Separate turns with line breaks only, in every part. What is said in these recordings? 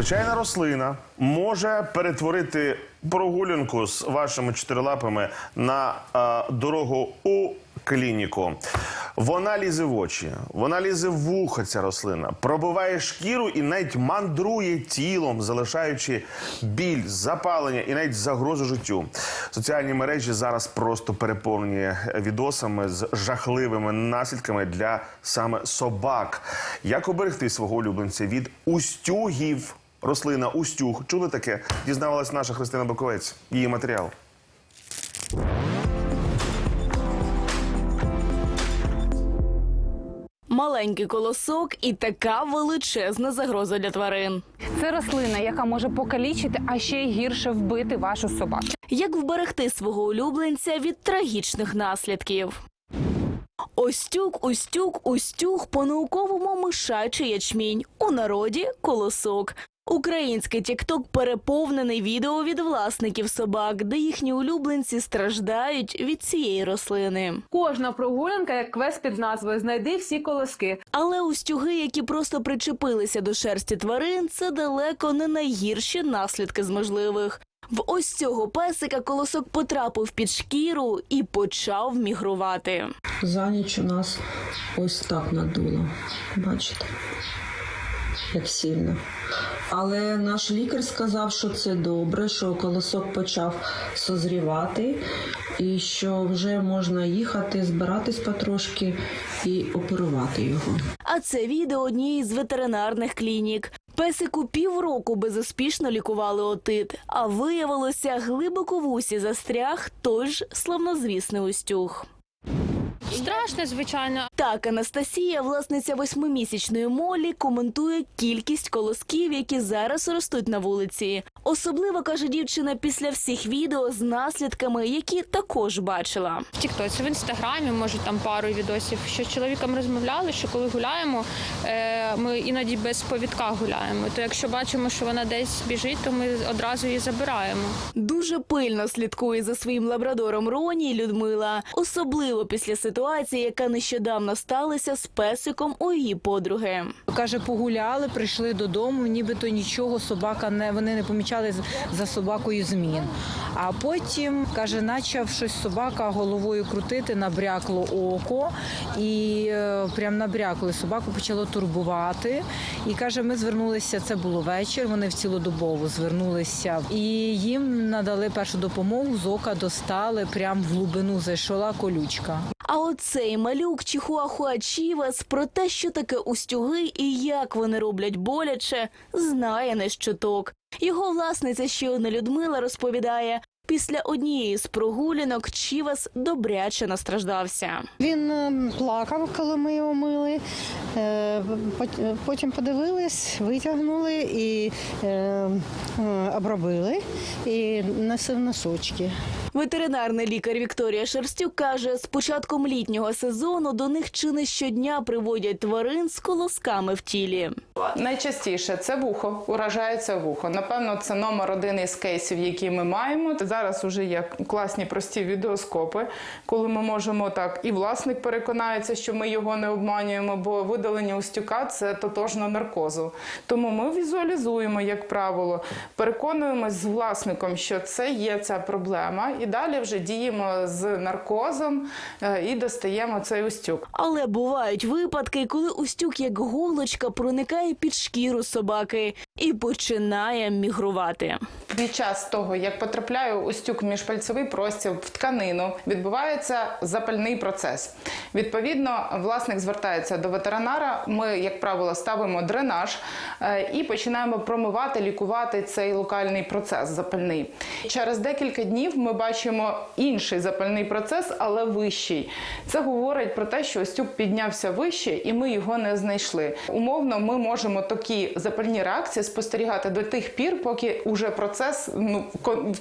Звичайна рослина може перетворити прогулянку з вашими чотирилапами на е, дорогу у клініку. Вона лізе в очі, вона лізе в вуха, ця рослина, пробиває шкіру і навіть мандрує тілом, залишаючи біль, запалення і навіть загрозу життю. Соціальні мережі зараз просто переповнені відосами з жахливими наслідками для саме собак. Як оберегти свого улюбленця від устюгів? Рослина устюг. Чули таке? Дізнавалась наша Христина Боковець. Її матеріал.
Маленький колосок і така величезна загроза для тварин.
Це рослина, яка може покалічити, а ще й гірше вбити вашу собаку.
Як вберегти свого улюбленця від трагічних наслідків? Остюк, устюк, устюг по-науковому мишачий ячмінь. У народі колосок. Український тікток переповнений відео від власників собак, де їхні улюбленці страждають від цієї рослини.
Кожна прогулянка, як квест під назвою Знайди всі колоски.
Але устюги, які просто причепилися до шерсті тварин, це далеко не найгірші наслідки з можливих. В ось цього песика колосок потрапив під шкіру і почав мігрувати.
За ніч у нас ось так надуло. Бачите? Як сильно. Але наш лікар сказав, що це добре, що колосок почав созрівати і що вже можна їхати, збиратись потрошки і оперувати його.
А це відео однієї з ветеринарних клінік. Песику півроку безуспішно лікували отит, а виявилося, глибоко в усі застряг той ж славнозвісний устюг.
Страшно, звичайно.
Так, Анастасія, власниця восьмимісячної молі, коментує кількість колосків, які зараз ростуть на вулиці. Особливо каже дівчина після всіх відео з наслідками, які також бачила.
В Тіктоці, в інстаграмі, може там пару відосів, що з чоловіком розмовляли, що коли гуляємо, е, ми іноді без повідка гуляємо. То якщо бачимо, що вона десь біжить, то ми одразу її забираємо.
Дуже пильно слідкує за своїм лабрадором Роні Людмила, особливо після ситуації, яка нещодавно сталася з песиком у її подруги.
Каже, погуляли, прийшли додому, нібито нічого собака не вони не помічали за собакою змін. А потім каже, почав щось собака головою крутити, набрякло око, і е, прям набрякло. І Собаку почало турбувати. І каже, ми звернулися. Це було вечір. Вони в цілодобово звернулися, і їм надали першу допомогу. З ока достали, прям в глибину зайшла колючка.
А оцей малюк Чихуахуа Чівас про те, що таке устюги і як вони роблять боляче, знає не щоток. Його власниця ще одна Людмила розповідає. Після однієї з прогулянок Чівас добряче настраждався.
Він е, плакав, коли ми його мили. Е, Потім подивились, витягнули і е, обробили і носив носочки.
Ветеринарний лікар Вікторія Шерстюк каже, з початком літнього сезону до них чи не щодня приводять тварин з колосками в тілі.
Найчастіше це вухо, уражається вухо. Напевно, це номер один із кейсів, які ми маємо. Зараз вже є класні прості відеоскопи, коли ми можемо так, і власник переконається, що ми його не обманюємо, бо видалення устюка це тотожно наркозу. Тому ми візуалізуємо, як правило, переконуємось з власником, що це є ця проблема, і далі вже діємо з наркозом е, і достаємо цей устюк.
Але бувають випадки, коли устюк як голочка проникає під шкіру собаки і починає мігрувати.
Під час того, як потрапляє устюк в міжпальцевий простір в тканину, відбувається запальний процес. Відповідно, власник звертається до ветеринара. Ми, як правило, ставимо дренаж е, і починаємо промивати, лікувати цей локальний процес запальний. Через декілька днів ми бачимо інший запальний процес, але вищий. Це говорить про те, що устюк піднявся вище, і ми його не знайшли. Умовно, ми можемо такі запальні реакції спостерігати до тих пір, поки уже процес ну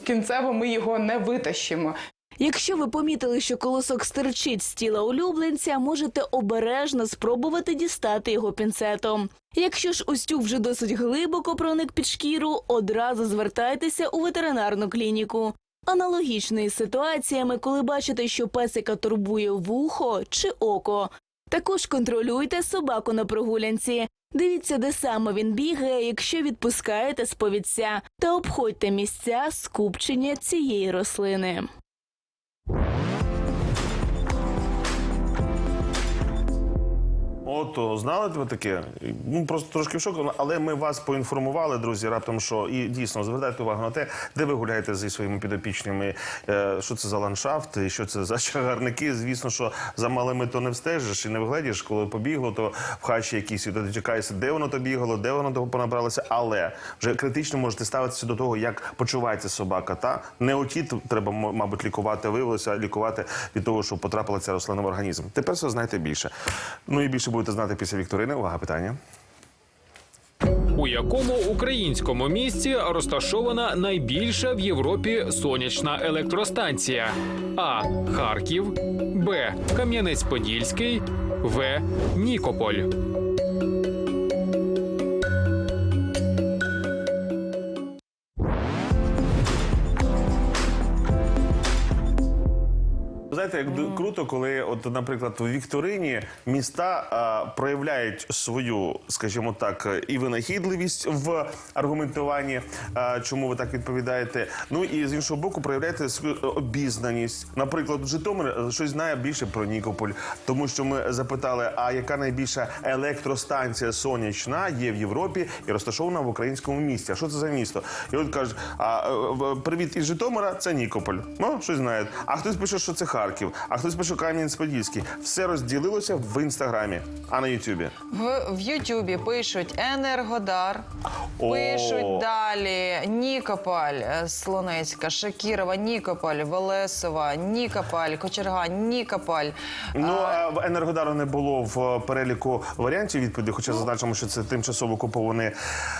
кінцево ми його не витащимо.
Якщо ви помітили, що колосок стирчить з тіла улюбленця, можете обережно спробувати дістати його пінцетом. Якщо ж устюг вже досить глибоко проник під шкіру, одразу звертайтеся у ветеринарну клініку. Аналогічно із ситуаціями, коли бачите, що песика турбує вухо чи око. Також контролюйте собаку на прогулянці. Дивіться, де саме він бігає, якщо відпускаєте з повідця, та обходьте місця скупчення цієї рослини.
Ото знали ви таке? Ну просто трошки в шоку, але ми вас поінформували, друзі, раптом що і дійсно звертайте увагу на те, де ви гуляєте зі своїми підопічними, е, що це за ландшафт, що це за чагарники. Звісно, що за малими то не встежиш і не вгледіш, коли побігло, то в хащі якісь і тоді чекаєшся, де воно то бігало, де воно того понабралося. Але вже критично можете ставитися до того, як почувається собака. Та не отіт треба, мабуть, лікувати. Виявилося лікувати від того, що потрапила ця рослина в організм. Тепер все знаєте більше. Ну і більше будете знати після вікторини. Увага, питання.
У якому українському місті розташована найбільша в Європі сонячна електростанція? А. Харків, Б. Кам'янець-Подільський, В. Нікополь.
Знаєте, як ду- круто, коли, от, наприклад, в Вікторині міста а, проявляють свою, скажімо так, і винахідливість в аргументуванні, а, чому ви так відповідаєте. Ну і з іншого боку, проявляєте свою обізнаність. Наприклад, Житомир е, щось знає більше про Нікополь, тому що ми запитали, а яка найбільша електростанція сонячна є в Європі і розташована в українському місті. А що це за місто? І от кажуть, а е, привіт із Житомира, це Нікополь. Ну, щось знають. А хтось пише, що це Харків, а хтось пише Кам'янець-Подільський. Все розділилося в інстаграмі, а на Ютубі.
В, в Ютубі пишуть Енергодар,
О.
пишуть далі Нікополь, е, Слонецька, Шакірова, Нікополь, Велесова, Нікополь, Кочерга, Нікополь.
Ну а в Енергодару не було в переліку варіантів відповіді, хоча зазначимо, що це тимчасово окуповане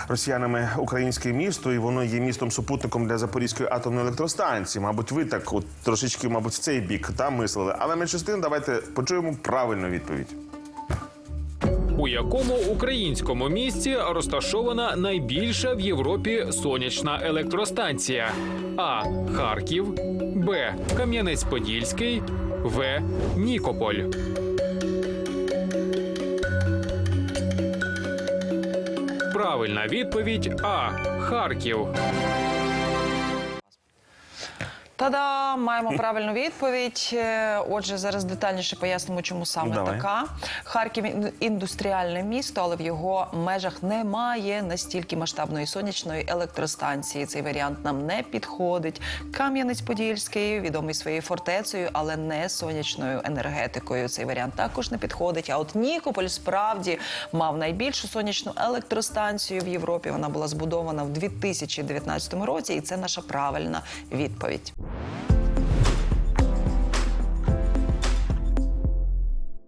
росіянами українське місто, і воно є містом супутником для Запорізької атомної електростанції. Мабуть, ви так от трошечки, мабуть, в цей бік там мислили. Але менше з давайте почуємо правильну відповідь.
У якому українському місті розташована найбільша в Європі сонячна електростанція? А. Харків, Б. Кам'янець-Подільський, В. Нікополь. Правильна відповідь А. Харків.
Та-да, маємо правильну відповідь. Е, Отже, зараз детальніше пояснимо, чому саме
Давай.
така. Харків індустріальне місто, але в його межах немає настільки масштабної сонячної електростанції. Цей варіант нам не підходить. Кам'янець-Подільський відомий своєю фортецею, але не сонячною енергетикою. Цей варіант також не підходить. А от Нікополь справді мав найбільшу сонячну електростанцію в Європі. Вона була збудована в 2019 році, і це наша правильна відповідь.